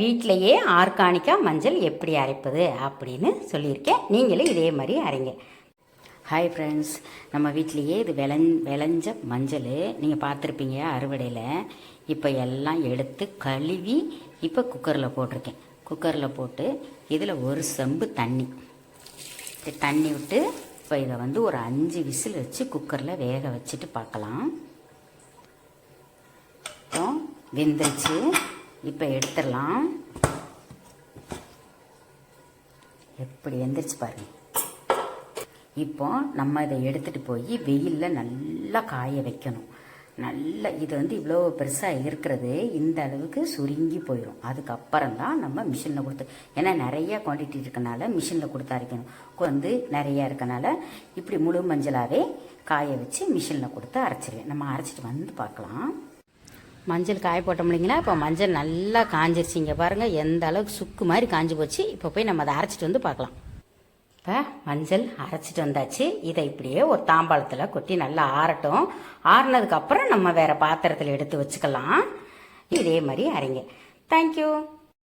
வீட்டிலையே ஆர்கானிக்காக மஞ்சள் எப்படி அரைப்பது அப்படின்னு சொல்லியிருக்கேன். நீங்களும் இதே மாதிரி அரைங்க. ஹாய் ஃப்ரெண்ட்ஸ் நம்ம வீட்லேயே இது விளைஞ விளைஞ்ச மஞ்சள். நீங்கள் பார்த்துருப்பீங்க அறுவடையில். இப்போ எல்லாம் எடுத்து கழுவி இப்போ குக்கரில் போட்டிருக்கேன். குக்கரில் போட்டு இதில் ஒரு செம்பு தண்ணி. தண்ணி விட்டு இப்போ இதை வந்து ஒரு அஞ்சு விசில் வச்சு குக்கரில் வேக வச்சுட்டு பார்க்கலாம். அப்புறம் வெந்துருச்சு. இப்போ எடுத்துடலாம். எப்படி எந்திரிச்சு பாருங்க. இப்போ நம்ம இதை எடுத்துகிட்டு போய் வெயிலில் நல்லா காய வைக்கணும். நல்ல இது வந்து இவ்வளோ பெருசாக இருக்கிறது இந்த அளவுக்கு சுருங்கி போயிடும் அதுக்கப்புறம் தான் நம்ம மிஷினில் கொடுத்து ஏன்னா நிறைய குவான்டிட்டி இருக்கனால மிஷினில் கொடுத்து அரைக்கணும். வந்து நிறையா இருக்கனால இப்படி முழு மஞ்சளாகவே காய வச்சு மிஷினில் கொடுத்து அரைச்சிருவேன் நம்ம அரைச்சிட்டு வந்து பார்க்கலாம். மஞ்சள் காய போட்டோம் இல்லைங்களா இப்போ மஞ்சள் நல்லா காஞ்சிருச்சிங்க பாருங்கள் எந்த அளவுக்கு சுக்கு மாதிரி காஞ்சி போச்சு. இப்போ போய் நம்ம அதை அரைச்சிட்டு வந்து பார்க்கலாம். இப்போ மஞ்சள் அரைச்சிட்டு வந்தாச்சு. இதை இப்படியே ஒரு தாம்பாளத்தில் கொட்டி நல்லா ஆறட்டும். ஆறுனதுக்கப்புறம் நம்ம வேறு பாத்திரத்தில் எடுத்து வச்சுக்கலாம். இதே மாதிரி அரைங்க. தேங்க்யூ